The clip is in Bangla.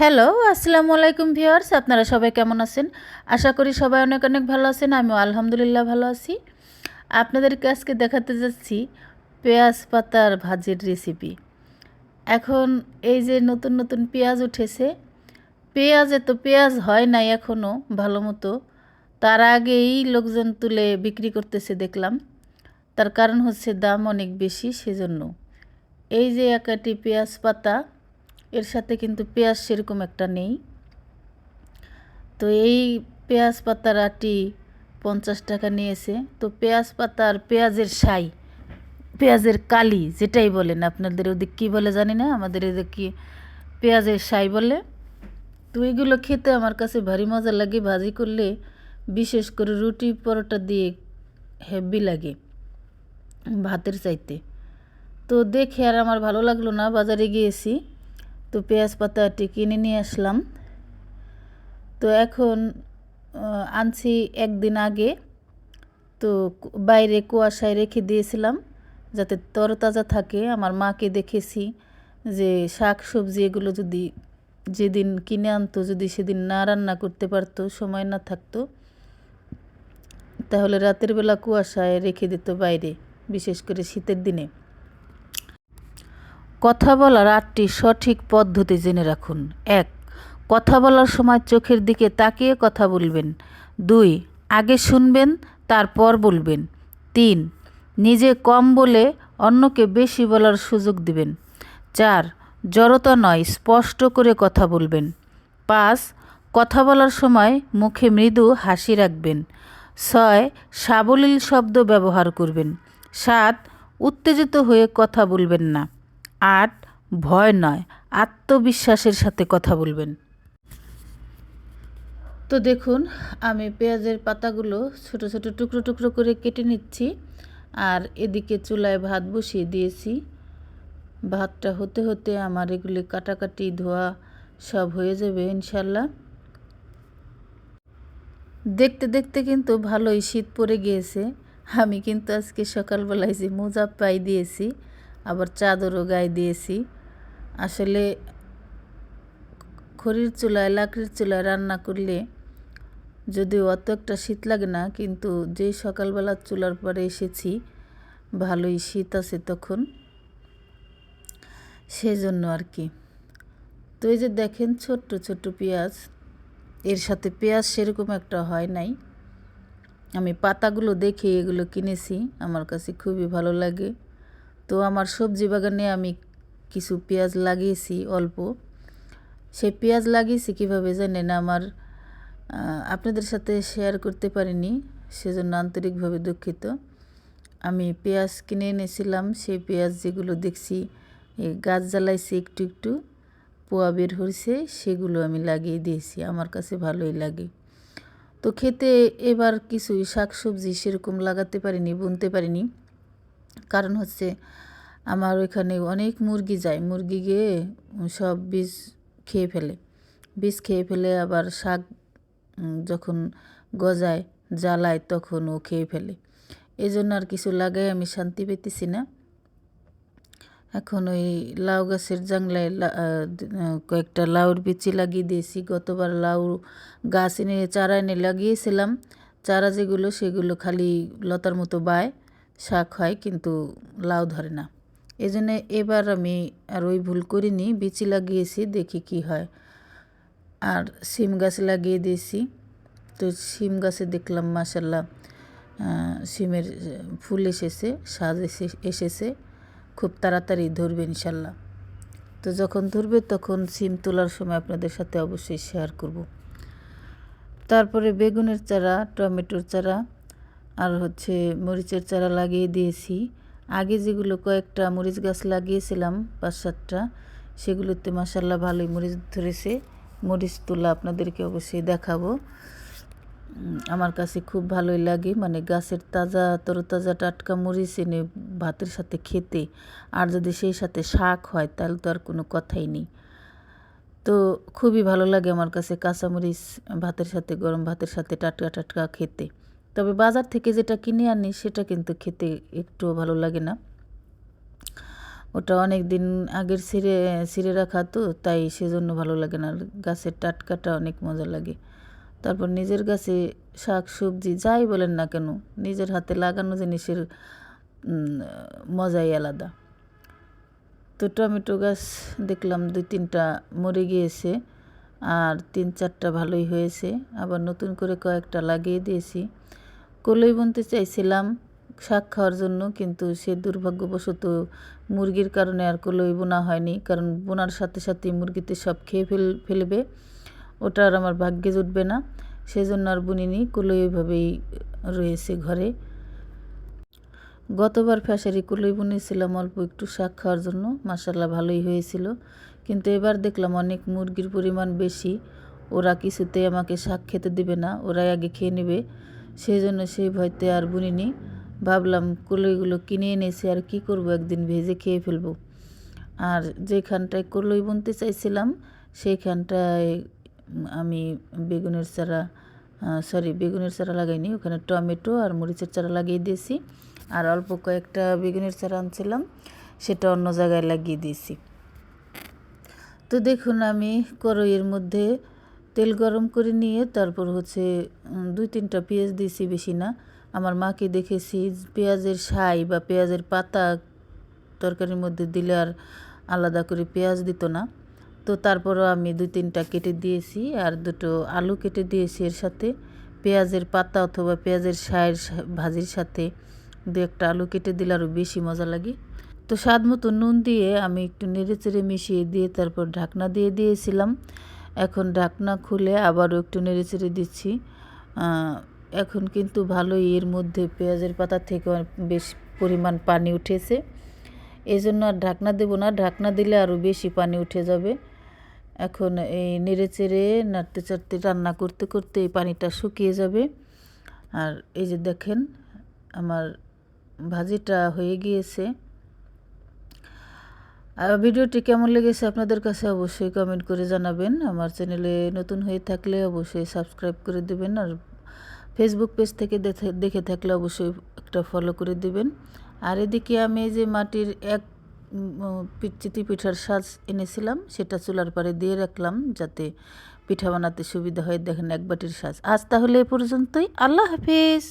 হ্যালো আসসালামু আলাইকুম ভিউয়ার্স, আপনারা সবাই কেমন আছেন? আশা করি সবাই অনেক অনেক ভালো আছেন, আমিও আলহামদুলিল্লাহ ভালো আছি। আপনাদেরকে আজকে দেখাতে যাচ্ছি পেঁয়াজ পাতার ভাজির রেসিপি এখন এই যে নতুন নতুন পেঁয়াজ উঠেছে, পেঁয়াজে তো পেঁয়াজ হয় নাই এখনও ভালো মতো। তার আগেই লোকজন তুলে বিক্রি করতেছে দেখলাম। তার কারণ হচ্ছে দাম অনেক বেশি সেজন্য। এই যে একাটি পেঁয়াজ পাতা এর সাথে কিন্তু পেঁয়াজ সেরকম একটা নেই। তো এই পেঁয়াজ পাতার আটি পঞ্চাশ টাকা নিয়েছে। তো পেঁয়াজ পাতা আর পেঁয়াজের সাই পেঁয়াজের কালি যেটাই বলেন আপনাদের ওদিক কী বলে জানি না, আমাদের এদিক কি পেঁয়াজের সাই বলে। তো এইগুলো খেতে আমার কাছে ভারী মজা লাগে, ভাজি করলে বিশেষ করে রুটি পরোটা দিয়ে হেভি লাগে ভাতের চাইতে। তো দেখে আর আমার ভালো লাগল না, বাজারে গিয়েছি। তো পেঁয়াজ পাতাটি কিনে নিয়ে আসলাম। তো এখন আনছি একদিন আগে। তো বাইরে কুয়াশায় রেখে দিয়েছিলাম যাতে তরতাজা থাকে। আমার মাকে দেখেছি যে শাক সবজি এগুলো যদি যেদিন কিনে আনতো, যদি সেদিন না রান্না করতে পারতো, সময় না থাকতো, তাহলে রাতের বেলা কুয়াশায় রেখে দিত বাইরে, বিশেষ করে শীতের দিনে। কথা বলার আটটি সঠিক পদ্ধতি জেনে রাখুন। এক, কথা বলার সময় চোখের দিকে তাকিয়ে কথা বলবেন। দুই, আগে শুনবেন, তারপর বলবেন। তিন, নিজে কম বলে অন্যকে বেশি বলার সুযোগ দিবেন। চার, জড়তা নয়, স্পষ্ট করে কথা বলবেন। পাঁচ, কথা বলার সময় মুখে মৃদু হাসি রাখবেন। ছয়, সাবলীল শব্দ ব্যবহার করবেন। সাত, উত্তেজিত হয়ে কথা বলবেন না। আট ভয় নয়, আত্মবিশ্বাসের সাথে কথা বলবেন। তো দেখুন, আমি পেঁয়াজের পাতাগুলো ছোট ছোট টুকরো টুকরো করে কেটে নিচ্ছি, আর এদিকে চুলায় ভাত বসিয়ে দিয়েছি। ভাতটা হতে হতে আমার এগুলি কাটাকাটি ধোয়া সব হয়ে যাবে ইনশাল্লাহ দেখতে দেখতে কিন্তু ভালোই শীত পড়ে গিয়েছে। আমি কিন্তু আজকে সকালবেলায় যে মোজা পাই দিয়েছি আবার চাদরও গায়ে দিয়েছি। আসলে খড়ির চুলায়, লাকড়ির চুলায় রান্না করলে যদিও অত একটা শীত লাগে না, কিন্তু যে সকালবেলা চুলার পরে এসেছি, ভালোই শীত আছে তখন। সেজন্য আর কি। তো এই যে দেখেন ছোট্ট ছোট্ট পেঁয়াজ, এর সাথে পেঁয়াজ সেরকম একটা হয় নাই। আমি পাতাগুলো দেখে এগুলো কিনেছি, আমার কাছে খুবই ভালো লাগে। তো আমার সবজি বাগানে আমি কিছু পেঁয়াজ লাগিয়েছি অল্প। সেই পেঁয়াজ লাগিয়েছি কীভাবে জানেন? আমার আপনাদের সাথে শেয়ার করতে পারিনি, সেজন্য আন্তরিকভাবে দুঃখিত। আমি পেঁয়াজ কিনে এনেছিলাম, সেই পেঁয়াজ যেগুলো দেখছি গাছ জ্বালাইছি একটু একটু, পোয়া বের হয়েছে সেগুলো আমি লাগিয়ে দিয়েছি, আমার কাছে ভালোই লাগে। তো খেতে এবার কিছুই শাক সবজি সেরকম লাগাতে পারিনি, বুনতে পারিনি। কারণ হচ্ছে আমার ওইখানে অনেক মুরগি যায়। মুরগি গিয়ে সব বীজ খেয়ে ফেলে। বীজ খেয়ে ফেলে আবার শাক যখন গজায়, জ্বালায় তখন ও খেয়ে ফেলে। এই জন্য আর কিছু লাগাই আমি শান্তি পেতেছি না। এখন ওই লাউ গাছের জাংলায় কয়েকটা লাউর বিচি লাগিয়ে দিয়েছি। গতবার লাউ গাছ এনে, চারা এনে লাগিয়েছিলাম। চারা যেগুলো, সেগুলো খালি লতার মতো বায়, শাক হয়, কিন্তু লাউ ধরে না। এই জন্য এবার আমি আর ওই ভুল করিনি, বিচি লাগিয়েছি, দেখি কি হয়। আর সিম গাছ লাগিয়ে দিয়েছি। তো সিম গাছে দেখলাম মাসাল্লাহ সিমের ফুল এসেছে, সাজ এসে, এসেছে। খুব তাড়াতাড়ি ধরবে ইনশাল্লাহ তো যখন ধরবে তখন সিম তোলার সময় আপনাদের সাথে অবশ্যই শেয়ার করব। তারপরে বেগুনের চারা, টমেটোর চারা, আর হচ্ছে মরিচের চারা লাগিয়ে দিয়েছি। আগে যেগুলো কয়েকটা মরিচ গাছ লাগিয়েছিলাম, পাঁচ সাতটা, সেগুলোতে মাসাল্লাহ ভালোই মরিচ ধরেছে। মরিচ তোলা আপনাদেরকে অবশ্যই দেখাবো। আমার কাছে খুব ভালোই লাগে মানে গাছের তাজা, তরতাজা টাটকা মরিচ এনে ভাতের সাথে খেতে। আর যদি সেই সাথে শাক হয়, তাহলে তো আর কোনো কথাই নেই। তো খুবই ভালো লাগে আমার কাছে কাঁচামরিচ ভাতের সাথে, গরম ভাতের সাথে টাটকা টাটকা খেতে। তবে বাজার থেকে যেটা কিনে আনি, সেটা কিন্তু খেতে একটুও ভালো লাগে না। ওটা অনেক দিন আগের ছিঁড়ে ছিঁড়ে রাখা তো, তাই সেজন্য ভালো লাগে না। গাছের টাটকাটা অনেক মজা লাগে। তারপর নিজের গাছে শাক, সবজি যাই বলেন না কেন, নিজের হাতে লাগানো জিনিসের মজাই আলাদা। তো টমেটো গাছ দেখলাম দুই তিনটা মরে গিয়েছে, আর তিন চারটা ভালোই হয়েছে। আবার নতুন করে কয়েকটা লাগিয়ে দিয়েছি। কলই বুনতে চাইছিলাম শাক খাওয়ার জন্য, কিন্তু সে দুর্ভাগ্যবশত মুরগির কারণে আর কলই বোনা হয়নি। কারণ বোনার সাথে সাথে মুরগিতে সব খেয়ে ফেল, ফেলবে। ওটা আর আমার ভাগ্যে জুটবে না। সেজন্য আর বুনিনি, কলই ওইভাবেই রয়েছে ঘরে। গতবার ফ্যাশারি কুলোই বুনেছিলাম অল্প একটু শাক খাওয়ার জন্য। মাসাল্লাহ ভালোই হয়েছিল। কিন্তু এবার দেখলাম অনেক মুরগির পরিমাণ বেশি। ওরা কিছুতেই আমাকে শাক খেতে দেবে না। ওরাই আগে খেয়ে নেবে। সেই জন্য সেই ভয়তে আর বুনিনি। ভাবলাম, কলইগুলো কিনে এনেছি আর কি করব? একদিন ভেজে খেয়ে ফেলব। আর যেখানটায় কলই বুনতে চাইছিলাম সেইখানটায় আমি বেগুনের চারা সরি বেগুনের চারা লাগাইনি। ওখানে টমেটো আর মরিচের চারা লাগিয়ে দিয়েছি। আর অল্প কয়েকটা বেগুনের চারা আনছিলাম, সেটা অন্য জায়গায় লাগিয়ে দিয়েছি। তো দেখুন, আমি কড়াইয়ের মধ্যে তেল গরম করে নিয়ে তারপর হচ্ছে দুই তিনটা পেঁয়াজ দিয়েছি বেশি না। আমার মাকে দেখেছি পেঁয়াজের ছাই বা পেঁয়াজের পাতা তরকারির মধ্যে দিলে আর আলাদা করে পেঁয়াজ দিত না। তো তারপরও আমি দুই তিনটা কেটে দিয়েছি আর দুটো আলু কেটে দিয়েছি এর সাথে। পেঁয়াজের পাতা অথবা পেঁয়াজের ছায়ের সা- ভাজির সাথে দু একটা আলু কেটে দিলে আরও বেশি মজা লাগে। তো স্বাদ মতো নুন দিয়ে আমি একটু নেড়ে চেড়ে মিশিয়ে দিয়ে তারপর ঢাকনা দিয়ে দিয়েছিলাম। এখন ঢাকনা খুলে আবারও একটু নেড়ে চেড়ে দিচ্ছি এখন কিন্তু ভালোই এর মধ্যে পেঁয়াজের পাতা থেকে বেশ পরিমাণ পানি উঠেছে। এই জন্য আর ঢাকনা দেবো না, ঢাকনা দিলে আরও বেশি পানি উঠে যাবে। এখন এই নেড়ে চেড়ে নাড়তে চাড়তে রান্না করতে করতে এই পানিটা শুকিয়ে যাবে। আর এই যে দেখেন, আমার ভাজিটা হয়ে গিয়েছে। ভিডিওটি কেমন লেগেছে আপনাদের কাছে অবশ্যই কমেন্ট করে জানাবেন। আমার চ্যানেলে নতুন হয়ে থাকলে অবশ্যই সাবস্ক্রাইব করে দেবেন আর ফেসবুক পেজ থেকে দেখে থাকলে অবশ্যই একটা ফলো করে দেবেন। আর এদিকে আমি এই যে মাটির এক চিতি পিঠার সাজ এনেছিলাম, সেটা চুলার পাড়ে দিয়ে রাখলাম যাতে পিঠা বানাতে সুবিধা হয়। দেখেন এক বাটির সাজ। আজ তাহলে এ পর্যন্তই। আল্লাহ হাফিজ।